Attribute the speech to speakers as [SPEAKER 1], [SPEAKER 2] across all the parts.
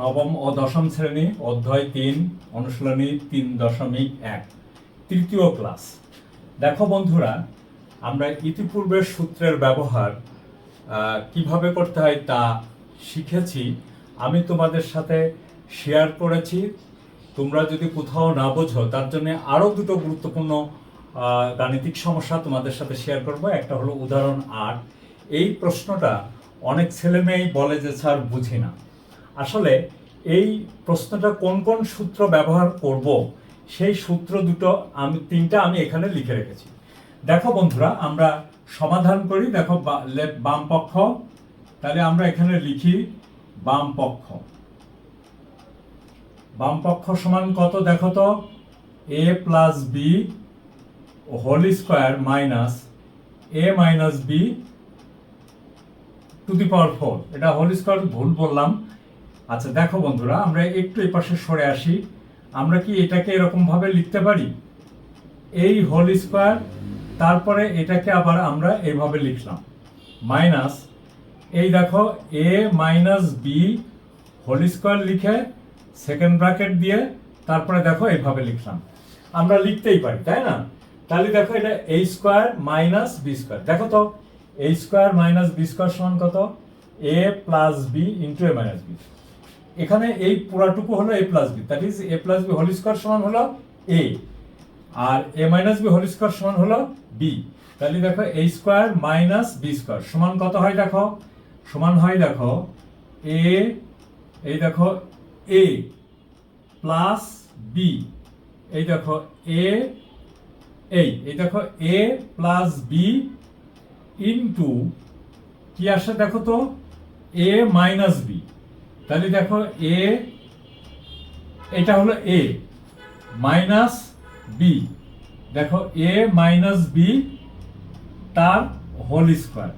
[SPEAKER 1] নবম ও দশম শ্রেণি, অধ্যায় তিন, অনুশীলনী তিন দশমিক এক, তৃতীয় ক্লাস। দেখো বন্ধুরা, আমরা ইতিপূর্বের সূত্রের ব্যবহার কীভাবে করতে হয় তা শিখেছি। আমি তোমাদের সাথে শেয়ার করেছি। তোমরা যদি কোথাও না বোঝো, তার জন্য আরও দুটো গুরুত্বপূর্ণ গাণিতিক সমস্যা তোমাদের সাথে শেয়ার করব। একটা হলো উদাহরণ আট। এই প্রশ্নটা অনেক ছেলেমেয়েই বলে যে, স্যার, বুঝি না। আসলে এই প্রশ্নটা কোন কোন সূত্র ব্যবহার করব, সেই সূত্র দুটো আমি, তিনটা আমি এখানে লিখে রেখেছি। দেখো বন্ধুরা, আমরা সমাধান করি, দেখো বাম পক্ষ, তাহলে আমরা এখানে লিখি বাম পক্ষ। বাম পক্ষ সমান কত দেখো তো? A plus B whole square minus A minus B to the power four এটা হোল স্কোয়ার ভুল বললাম। আচ্ছা দেখো বন্ধুরা, আমরা একটু এই পাশে সরে আসি। আমরা কি এটাকে এরকম ভাবে লিখতে পারি? এই হোল স্কোয়ার, তারপরে এটাকে আবার আমরা এইভাবে লিখলাম। মাইনাস, এই দেখো, A minus B whole square লিখে সেকেন্ড ব্র্যাকেট দিয়ে তারপরে দেখো এইভাবে লিখলাম। আমরা লিখতেই পারি, তাই না? তাহলে দেখো এটা A square minus B square. দেখো তো, A square minus B square সমান কত? A plus B into A minus B. এখানে এই পুরাটুকু হলো A plus B that is A plus B whole square সমান হলো A R A minus B whole square সমান হলো বি তাহলে দেখো A square minus B square সমান কত হয় দেখো? সমান হয় দেখো এ এই দেখো এ প্লাস বি এই দেখো এ এই এই দেখো এ প্লাস বি ইন্টু কি আসে দেখো তো? এ মাইনাস বি তাহলে দেখো এ এটা হলো এ মাইনাস বি দেখো এ মাইনাস বি তার হোল স্কোয়ার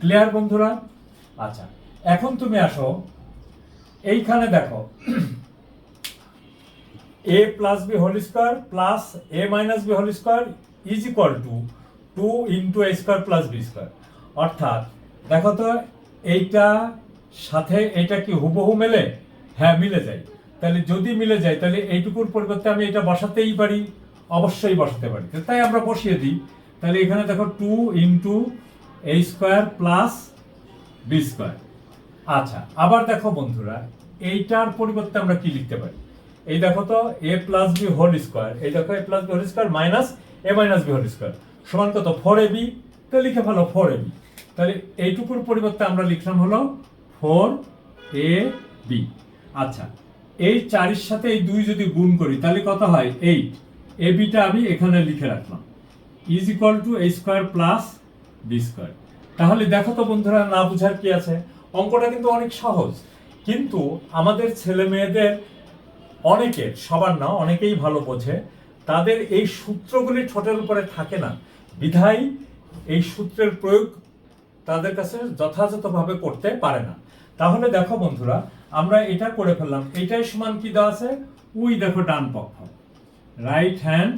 [SPEAKER 1] ক্লিয়ার বন্ধুরা? আচ্ছা এখন তুমি আসো। এইখানে দেখো A plus B whole square plus A minus B whole square is equal to two into A square plus B square অর্থাৎ, দেখো তো, এইটা সাথে এটা কি হুবহু মেলে? হ্যাঁ মিলে যায়। তাহলে যদি মিলে যায়, তাহলে এইটুকুর পরিবর্তে আমি এটা বসাতেই পারি। অবশ্যই বসাতে পারি। তাই আমরা বসিয়ে দিই। তাহলে এখানে দেখো two into A square plus B square. আচ্ছা আবার দেখো বন্ধুরা, এইটার পরিবর্তে আমরা কি লিখতে পারি? এই দেখো তো, A plus B whole square. এই দেখো, A plus B whole square minus A minus B whole square. সমান কত? Four A B. তো লিখে ফেলো, ফোর এ বি। তাহলে এইটুকুর পরিবর্তে আমরা লিখলাম হলো ফোর, এ, বি। আচ্ছা এই চারের সাথে এই দুই যদি গুণ করি, তাহলে কত হয়? এইট। এ, বিটা আমি এখানে লিখে রাখলাম। Is equal to A square plus B square. তাহলে দেখো তো বন্ধুরা, না বুঝার কি আছে? অঙ্কটা কিন্তু অনেক সহজ। কিন্তু আমাদের ছেলে মেয়েদের অনেকের সবার না, অনেকেই ভালো বোঝে, তাদের এই সূত্রগুলি ঠোঁটের উপরে থাকে না। বিধায় এই সূত্রের প্রয়োগ তাদের কাছে যথাযথভাবে করতে পারে না। তাহলে দেখো বন্ধুরা, আমরা এটা করে ফেললাম। এটাই সমান কি দেওয়া আছে? উই দেখো ডান পক্ষ। রাইট হ্যান্ড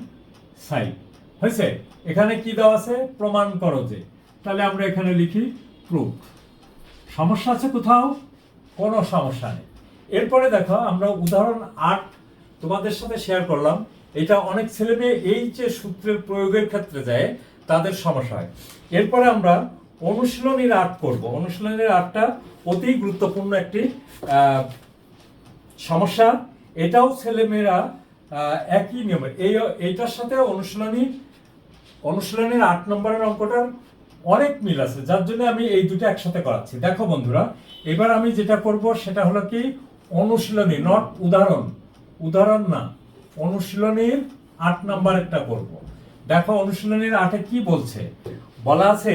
[SPEAKER 1] সাইড হয়েছে? এখানে কি দেওয়া আছে? প্রমাণ করো যে। তাহলে আমরা এখানে লিখি প্রুফ সমস্যা আছে কোথাও? কোনো সমস্যা নেই। এরপরে দেখো, আমরা উদাহরণ আট তোমাদের সাথে শেয়ার করলাম। এটা অনেক ছেলে মেয়ে এই যে সূত্রের প্রয়োগের ক্ষেত্রে যায়, তাদের সমস্যা হয়। এরপরে আমরা অনুশীলনীর আর্ট করব। অনুশীলনীর আর্টটা অতি গুরুত্বপূর্ণ একটি সমস্যা। এটাও ছেলেমেয়েরা একই নিয়মের। এই, এইটার সাথে অনুশীলনী, অনুশীলনের আট নম্বরের অঙ্কটার অনেক মিল আছে, যার জন্য আমি এই দুটো একসাথে করাচ্ছি। দেখো বন্ধুরা, এবার আমি যেটা করব সেটা হলো কি, অনুশীলনী নট উদাহরণ। উদাহরণ না, অনুশীলনীর আট নাম্বার একটা করব। দেখো অনুশীলনীর আটে কি বলছে? বলা আছে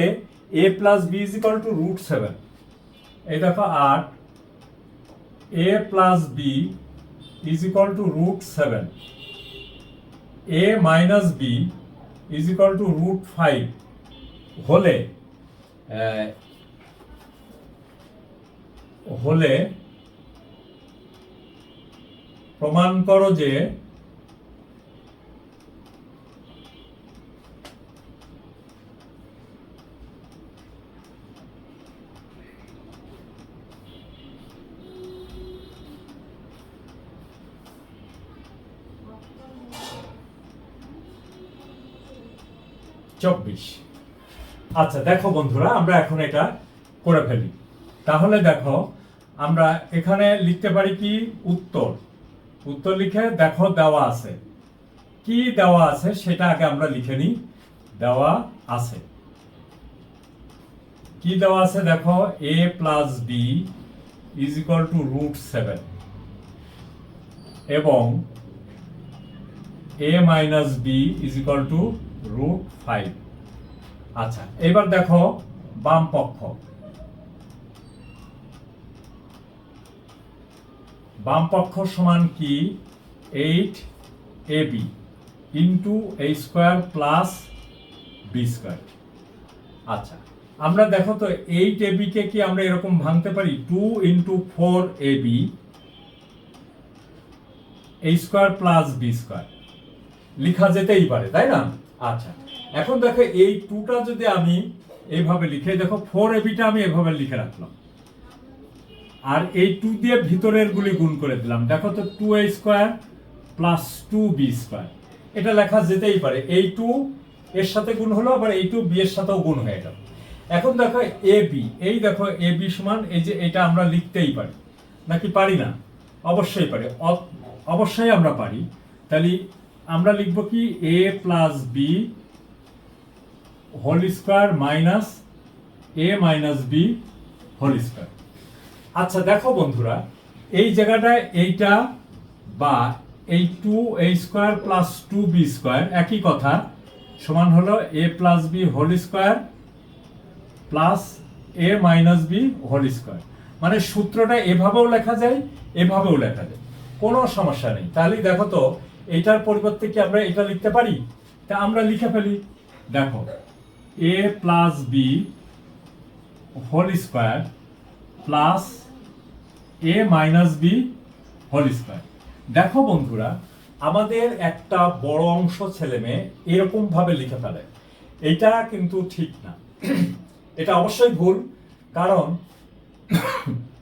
[SPEAKER 1] A plus B is equal to root seven এই দেখো আট। A plus B is equal to root seven A minus B is equal to root five হলে হলে প্রমাণ করো যে চব্বিশ। আচ্ছা দেখো বন্ধুরা, আমরা এখন এটা করে ফেলি। তাহলে দেখো, আমরা এখানে লিখতে পারি কি? উত্তর। উত্তর লিখে দেখো দেওয়া আছে। কি দেওয়া আছে সেটা আগে আমরা লিখে নিই। দেওয়া আছে। কি দেওয়া আছে দেখো? A plus B is equal to root seven এবং A minus B is equal to root five আচ্ছা এবার দেখো বাম পক্ষ। বাম পক্ষ সমান কি? Eight A B into A square plus B square আচ্ছা আমরা দেখো তো এইট এ কে কি আমরা এরকম ভাঙতে পারি? Two into four A B A square plus B square লিখা যেতেই পারে, তাই না? আচ্ছা এখন দেখো এই টুটা যদি আমি এইভাবে লিখে, দেখো ফোর এবিটা আমি এভাবে লিখে রাখলাম। আর এই টু দিয়ে ভিতরের গুলি গুণ করে দিলাম। দেখো তো two A square plus two B square এটা লেখা যেতেই পারে। এই টু এর সাথে গুণ হলো, আবার এই টু বি এর সাথেও গুণ হয়ে গেল। এখন দেখো এ বি এই দেখো এ বি সমান, এই যে এটা আমরা লিখতেই পারি। নাকি পারি না? অবশ্যই পারি। অবশ্যই আমরা পারি। তাহলে আমরা লিখব কি? A plus B whole square minus A minus B whole square আচ্ছা দেখো বন্ধুরা, এই জায়গাটায় এইটা বা এই two A square plus two B square একই কথা, সমান হলো A plus B whole square plus A minus B whole square মানে সূত্রটা এভাবেও লেখা যায়, এভাবেও লেখা যায়। কোনো সমস্যা নেই। তাহলে দেখো তো এটার পরিবর্তে কি আমরা এটা লিখতে পারি? তা আমরা লিখে ফেলি, দেখো A plus B whole square plus A minus B whole square দেখো বন্ধুরা, আমাদের একটা বড় অংশ ছেলে মেয়ে এরকম ভাবে লিখে ফেলে। এটা কিন্তু ঠিক না। এটা অবশ্যই ভুল, কারণ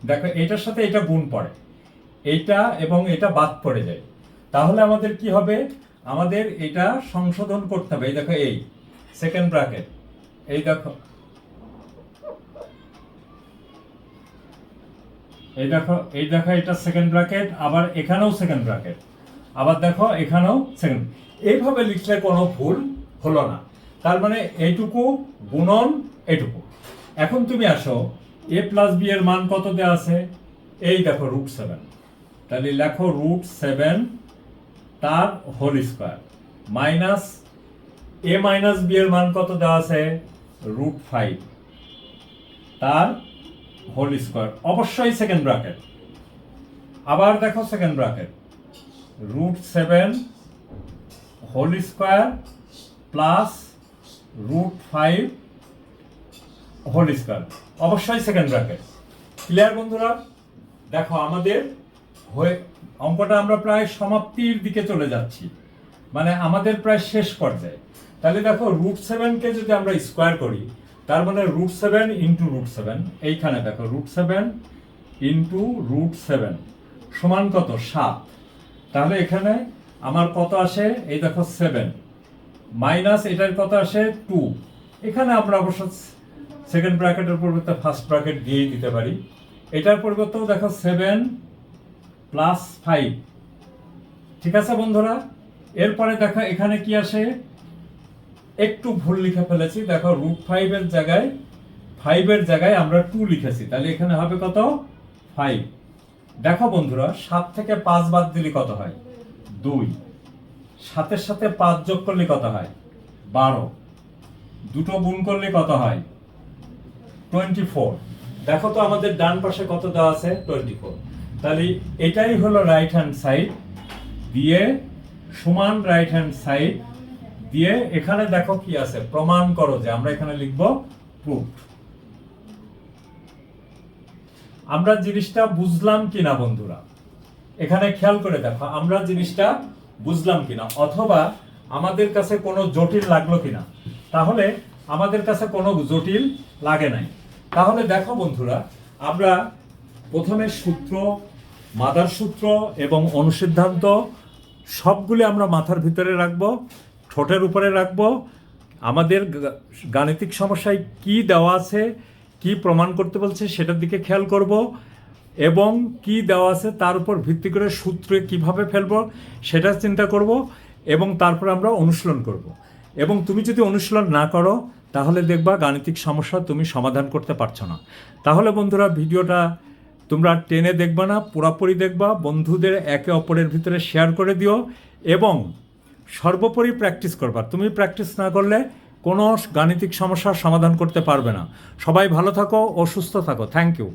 [SPEAKER 1] দেখো, এটার সাথে এটা গুণ পড়ে। এইটা এবং এটা বাদ পড়ে যায়। তাহলে আমাদের কি হবে? আমাদের এটা সংশোধন করতে হবে। এই দেখো, এই সেকেন্ড ব্র্যাকেট এই দেখো। এই দেখো এই দেখো এটা সেকেন্ড ব্র্যাকেট আবার এখানেও সেকেন্ড ব্র্যাকেট আবার দেখো, এখানেও সেকেন্ড এইভাবে লিখলে কোনো ভুল হলো না। তার মানে এইটুকু গুণন এটুকু এখন তুমি আসো এ প্লাস বি এর মান কত দেওয়া আছে? এই দেখো রুট সেভেন তাহলে লেখো রুট সেভেন তার whole square minus A minus B এর মান কত দেওয়া আছে? রুট ফাইভ তার হোল স্কোয়ার অবশ্যই সেকেন্ড ব্র্যাকেট আবার দেখো second bracket root seven whole square plus root five whole square অবশ্যই সেকেন্ড ব্র্যাকেট ক্লিয়ার বন্ধুরা? দেখো আমাদের হয়ে অঙ্কটা আমরা প্রায় সমাপ্তির দিকে চলে যাচ্ছি। মানে আমাদের প্রায় শেষ পর্যায়ে। তাহলে দেখো রুট সেভেনকে যদি আমরা স্কোয়ার করি, তার মানে root seven into root seven, এইখানে দেখো root seven into root seven সমান কত? সাত। তাহলে এখানে আমার কত আসে? এই দেখো সেভেন। মাইনাস এটার কত আসে? টু। এখানে আমরা অবশ্য সেকেন্ড ব্র্যাকেটের পরিবর্তে ফার্স্ট ব্র্যাকেট দিয়েই দিতে পারি। এটার পরিবর্তেও দেখো সেভেন প্লাস ফাইভ ঠিক আছে বন্ধুরা? এরপরে দেখো, এখানে কি আসে? একটু ভুল লিখে ফেলেছি। দেখো রুট ফাইভের জায়গায় ফাইভের জায়গায় আমরা টু লিখেছি। তাহলে এখানে হবে কত? ফাইভ দেখো বন্ধুরা, সাত থেকে পাঁচ বাদ দিলে কত হয়? দুই। সাতের সাথে পাঁচ যোগ করলে কত হয়? বারো। দুটো গুণ করলে কত হয়? টোয়েন্টি ফোর দেখো তো আমাদের ডান পাশে কত দেওয়া আছে? টোয়েন্টি ফোর তাহলে এটাই হলো রাইট হ্যান্ড সাইড দিয়ে সমান রাইট হ্যান্ড সাইড দিয়ে এখানে দেখো কি আছে, প্রমাণ করো যে আমরা এখানে লিখব প্রুফ আমরা জিনিসটা বুঝলাম কিনা বন্ধুরা? এখানে খেয়াল করে দেখো, আমরা জিনিসটা বুঝলাম কিনা, অথবা আমাদের কাছে কোনো জটিল লাগল কিনা? তাহলে আমাদের কাছে কোনো জটিল লাগে নাই। তাহলে দেখো বন্ধুরা, আমরা প্রথমে সূত্র মাদার সূত্র এবং অনুসিদ্ধান্ত, সবগুলি আমরা মাথার ভিতরে রাখব, ঠোঁটের উপরে রাখব। আমাদের গাণিতিক সমস্যায় কি দেওয়া আছে, কি প্রমাণ করতে বলছে সেটার দিকে খেয়াল করব এবং কি দেওয়া আছে তার উপর ভিত্তি করে সূত্রে কীভাবে ফেলব সেটা চিন্তা করব এবং তারপর আমরা অনুশীলন করব। এবং তুমি যদি অনুশীলন না করো, তাহলে দেখবা গাণিতিক সমস্যা তুমি সমাধান করতে পারছ না। তাহলে বন্ধুরা, ভিডিওটা তোমরা টেনে দেখবা না, পুরাপুরি দেখবা, বন্ধুদের একে অপরের ভিতরে শেয়ার করে দিও এবং সর্বোপরি প্র্যাকটিস করবা। তুমি প্র্যাকটিস না করলে কোনো গাণিতিক সমস্যার সমাধান করতে পারবে না। সবাই ভালো থাকো ও সুস্থ থাকো। Thank you